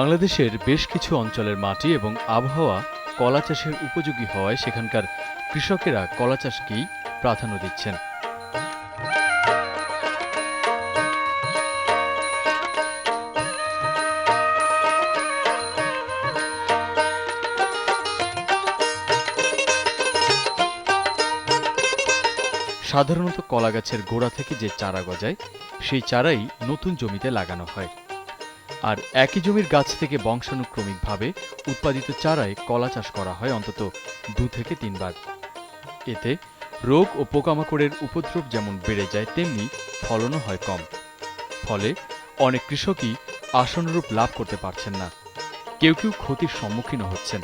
বাংলাদেশের বেশ কিছু অঞ্চলের মাটি এবং আবহাওয়া কলা চাষের উপযোগী হওয়ায় সেখানকার কৃষকেরা কলা চাষকেই প্রাধান্য দিচ্ছেন। সাধারণত কলা গাছের গোড়া থেকে যে চারা গজায়, সেই চারাই নতুন জমিতে লাগানো হয়। আর একই জমির গাছ থেকে বংশানুক্রমিকভাবে উৎপাদিত চারায় কলা চাষ করা হয় অন্তত দু থেকে তিনবার। এতে রোগ ও পোকামাকড়ের উপদ্রব যেমন বেড়ে যায়, তেমনি ফলনও হয় কম। ফলে অনেক কৃষকই আসনরূপ লাভ করতে পারছেন না। কেউ কেউ ক্ষতির সম্মুখীনও হচ্ছেন।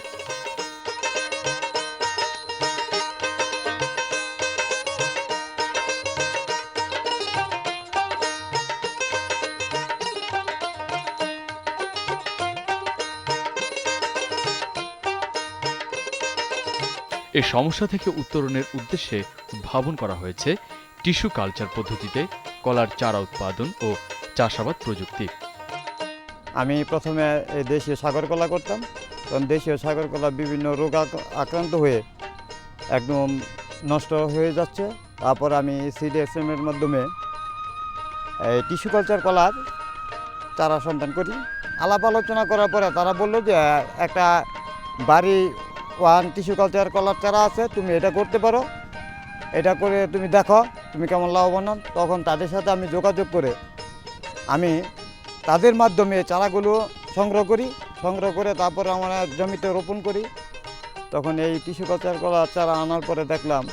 এ সমস্যা থেকে উত্তরণের উদ্দেশ্যে উদ্ভাবন করা হয়েছে টিস্যু কালচার পদ্ধতিতে কলার চারা উৎপাদন ও চাষাবাদ প্রযুক্তি। আমি প্রথমে দেশীয় সাগর কলা করতাম কারণ দেশীয় সাগর কলা বিভিন্ন রোগ আক্রান্ত হয়ে একদম নষ্ট হয়ে যাচ্ছে। তারপর আমি সিডিএসএম এর মাধ্যমে টিস্যু কালচার কলার চারা সন্ধান করি। আলাপ আলোচনা করার পরে তারা বলল যে একটা বাড়ি ওয়ান টিস্যু কালচার কলার চারা আছে, তুমি এটা করতে পারো। এটা করে তুমি দেখো, তুমি কেমন লাভবান। তখন তাদের সাথে আমি যোগাযোগ করে আমি তাদের মাধ্যমে চারাগুলো সংগ্রহ করি, সংগ্রহ করে তারপরে আমরা জমিতে রোপণ করি। তখন এই টিস্যু কালচার কলার চারা আনার পরে দেখলাম,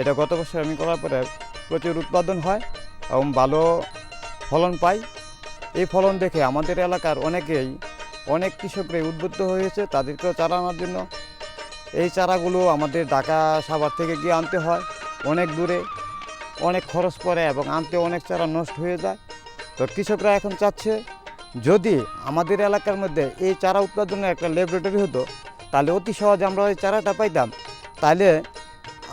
এটা গত বছর আমি করার পরে প্রচুর উৎপাদন হয় এবং ভালো ফলন পাই। এই ফলন দেখে আমাদের এলাকার অনেকেই, অনেক কৃষকরাই উদ্বুদ্ধ হয়েছে তাদেরকেও চারা আনার জন্য। এই চারাগুলো আমাদের ঢাকা সাভার থেকে গিয়ে আনতে হয়, অনেক দূরে, অনেক খরচ পড়ে এবং আনতে অনেক চারা নষ্ট হয়ে যায়। তো কৃষকরা এখন চাচ্ছে, যদি আমাদের এলাকার মধ্যে এই চারা উৎপাদনের একটা ল্যাবরেটরি হতো, তাহলে অতি সহজে আমরা ওই চারাটা পাইতাম। তাহলে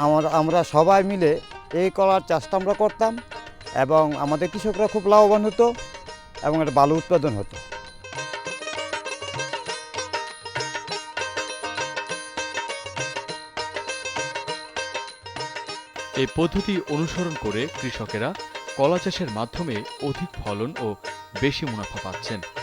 আমার, আমরা সবাই মিলে এই কলার চাষটা আমরা করতাম এবং আমাদের কৃষকরা খুব লাভবান হতো এবং একটা ভালো উৎপাদন হতো। এই পদ্ধতি অনুসরণ করে কৃষকেরা কলা চাষের মাধ্যমে অধিক ফলন ও বেশি মুনাফা পাচ্ছেন।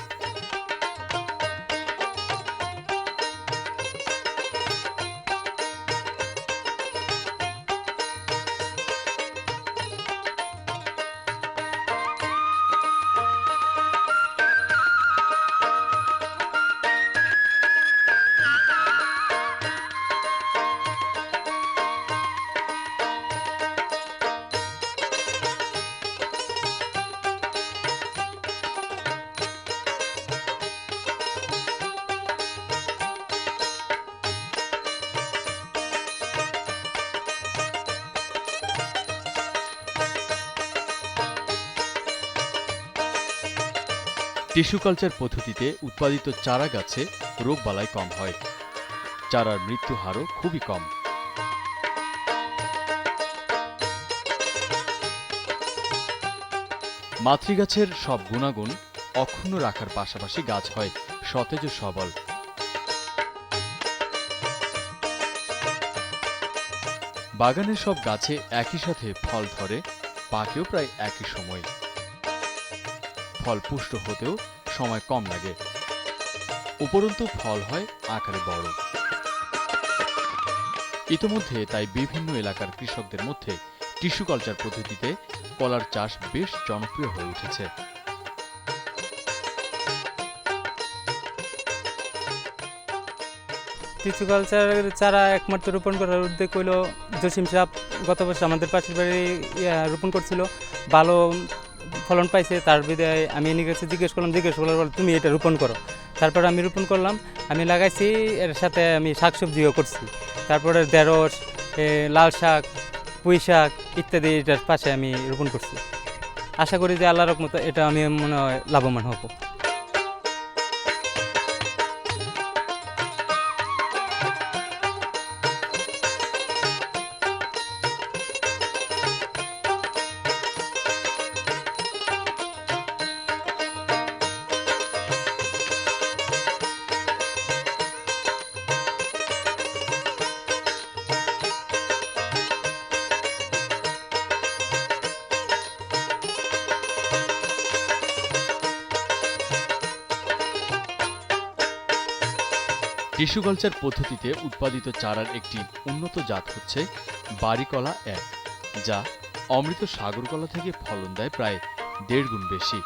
টিস্যু কালচার পদ্ধতিতে উৎপাদিত চারা গাছে রোগবালাই কম হয়। চারার মৃত্যু হারও খুবই কম। মাতৃগাছের সব গুণাগুণ অক্ষুণ্ণ রাখার পাশাপাশি গাছ হয় সতেজ সবল। বাগানের সব গাছে একই সাথে ফল ধরে, পাকেও প্রায় একই সময়। ফল পুষ্ট হতেও সময় কম লাগে। উপরন্তু ফল হয় আকারে বড়। ইতোমধ্যে তাই বিভিন্ন এলাকার কৃষকদের মধ্যে টিস্যু কালচার পদ্ধতিতে কলার চাষ বেশ জনপ্রিয় হয়ে উঠেছে। টিস্যু কালচারের চারা একমাত্র রোপণ করার উদ্যোগ হলো জসিম সাহ গত বছর আমাদের পাশের বাড়ি রোপণ করছিল। ভালো ফলন পাইছে, তার বিদায় আমি এনে কাছে জিজ্ঞেস করলাম, জিজ্ঞেস করার পর তুমি এটা রোপণ করো। তারপর আমি রোপণ করলাম, আমি লাগাইছি, এর সাথে আমি শাক সবজিও করছি। তারপরে ঢেঁড়স লাল শাক, পুঁই শাক ইত্যাদি এটার পাশে আমি রোপণ করছি। আশা করি যে আল্লাহর মতো এটা আমি মনে হয় লাভবান হব। টিস্যু কালচার পদ্ধতিতে উৎপাদিত চারার একটি উন্নত জাত হচ্ছে বাড়িকলা এক, যা অমৃত সাগরকলা থেকে ফলন দেয় প্রায় দেড় গুণ বেশি।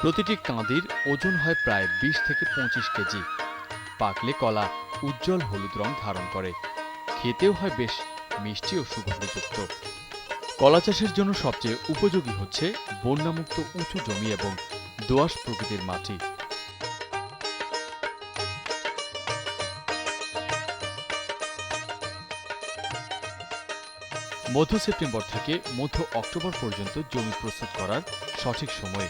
প্রতিটি কাঁদির ওজন হয় প্রায় বিশ থেকে পঁচিশ কেজি। পাকলে কলা উজ্জ্বল হলুদ রং ধারণ করে। খেতেও হয় বেশ মিষ্টি ও সুগন্ধযুক্ত। কলা চাষের জন্য সবচেয়ে উপযোগী হচ্ছে বন্যামুক্ত উঁচু জমি এবং দোআঁশ প্রকৃতির মাটি। মধ্য সেপ্টেম্বর থেকে মধ্য অক্টোবর পর্যন্ত জমি প্রস্তুত করার সঠিক সময়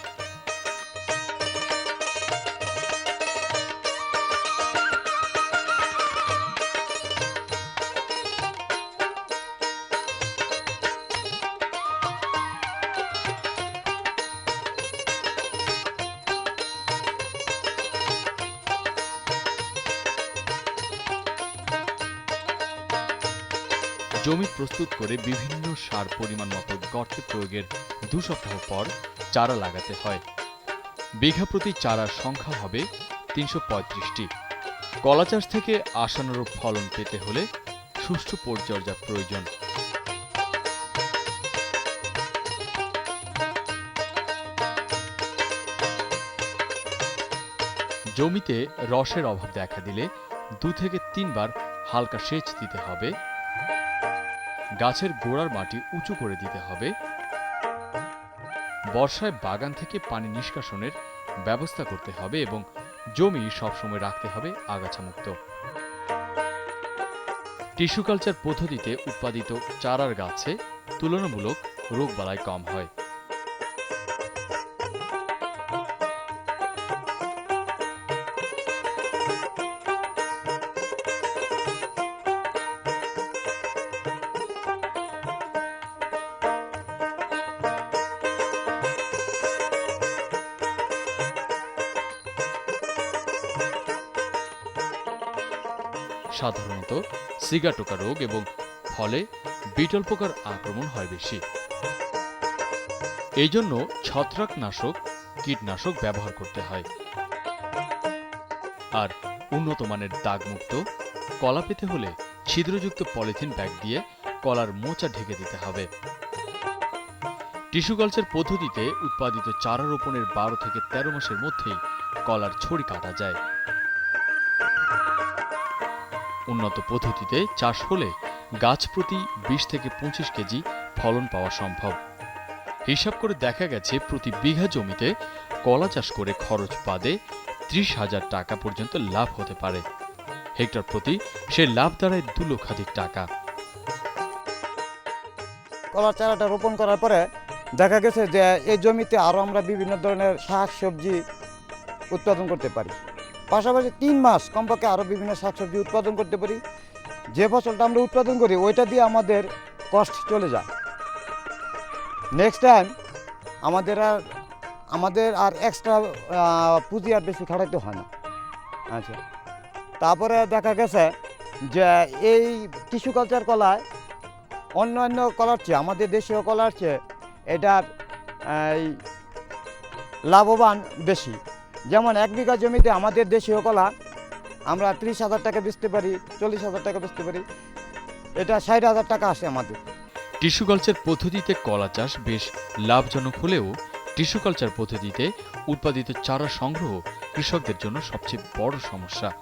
জমি প্রস্তুত করে বিভিন্ন সার পরিমাণ মতো গর্তে প্রয়োগের দু সপ্তাহ পর চারা লাগাতে হয়। বিঘা প্রতি চারার সংখ্যা হবে তিনশো পঁয়ত্রিশটি। কলা চাষ থেকে আশানুরূপ ফলন পেতে হলে সুষ্ঠু পরিচর্যা প্রয়োজন। জমিতে রসের অভাব দেখা দিলে দু থেকে তিনবার হালকা সেচ দিতে হবে গাছের গোড়ার মাটি উঁচু করে দিতে হবে। বর্ষায় বাগান থেকে পানি নিষ্কাশনের ব্যবস্থা করতে হবে এবং জমি সবসময় রাখতে হবে আগাছামুক্ত। টিস্যু কালচার পদ্ধতিতে উৎপাদিত চারার গাছে তুলনামূলক রোগ রোগবালাই কম হয়। সাধারণত সিগাটোকা রোগ এবং ফলে বিটল পোকার আক্রমণ হয় বেশি। এই জন্য ছত্রাকনাশক, কীটনাশক ব্যবহার করতে হয়। আর উন্নত মানের দাগমুক্ত, কলা পেতে হলে ছিদ্রযুক্ত পলিথিন ব্যাগ দিয়ে কলার মোচা ঢেকে দিতে হবে। টিস্যু কালচার পদ্ধতিতে উৎপাদিত চারা রোপণের বারো থেকে তেরো মাসের মধ্যেই কলার ছড়ি কাটা যায়। উন্নত পদ্ধতিতে চাষ হলে গাছ প্রতি বিশ থেকে পঁচিশ কেজি ফলন পাওয়া সম্ভব। হিসাব করে দেখা গেছে প্রতি বিঘা জমিতে কলা চাষ করে খরচ বাদে ত্রিশ হাজার টাকা পর্যন্ত লাভ হতে পারে। হেক্টর প্রতি সে লাভ দাঁড়ায় দু লক্ষাধিক টাকা। কলার চারাটা রোপণ করার পরে দেখা গেছে যে এই জমিতে আরও আমরা বিভিন্ন ধরনের শাক, সবজি উৎপাদন করতে পারি। পাশাপাশি তিন মাস কমপক্ষে আরও বিভিন্ন শাকসবজি উৎপাদন করতে পারি। যে ফসলটা আমরা উৎপাদন করি, ওইটা দিয়ে আমাদের কষ্ট চলে যায়। নেক্সট টাইম আমাদের আর আমাদের আর এক্সট্রা পুঁজি আর বেশি খাটাইতে হয় না। আচ্ছা। তারপরে দেখা গেছে যে এই টিস্যু কালচার কলায় অন্যান্য কলার চেয়ে, আমাদের দেশীয় কলার চেয়ে এটার এই লাভবান বেশি। যেমন এক বিঘা জমিতে আমাদের দেশীয় কলা, আমরা ত্রিশ হাজার টাকা বেচতে পারি, চল্লিশ হাজার টাকা বেচতে পারি। এটা ষাট হাজার টাকা আসে আমাদের। টিস্যু কালচার পদ্ধতিতে কলা চাষ বেশ লাভজনক হলেও টিস্যু কালচার পদ্ধতিতে উৎপাদিত চারা সংগ্রহ কৃষকদের জন্য সবচেয়ে বড় সমস্যা।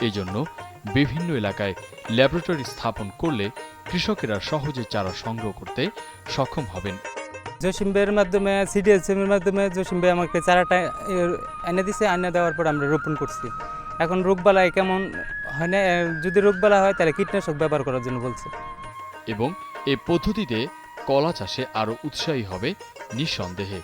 এই জন্য বিভিন্ন এলাকায় ল্যাবরেটরি স্থাপন করলে কৃষকেরা সহজে চারা সংগ্রহ করতে সক্ষম হবেন। জসিম ভাইয়ের মাধ্যমে সিডিএসএম এর মাধ্যমে জসিম ভাই আমাকে চারাটা এনে দিছে এনে দেওয়ার পর আমরা রোপণ করছি। এখন রোগবালাই কেমন হয় না এ, যদি রোগবালা হয় তাহলে কীটনাশক ব্যবহার করার জন্য বলছে। এবং এই পদ্ধতিতে কলা চাষে আরও উৎসাহী হবে নিঃসন্দেহে।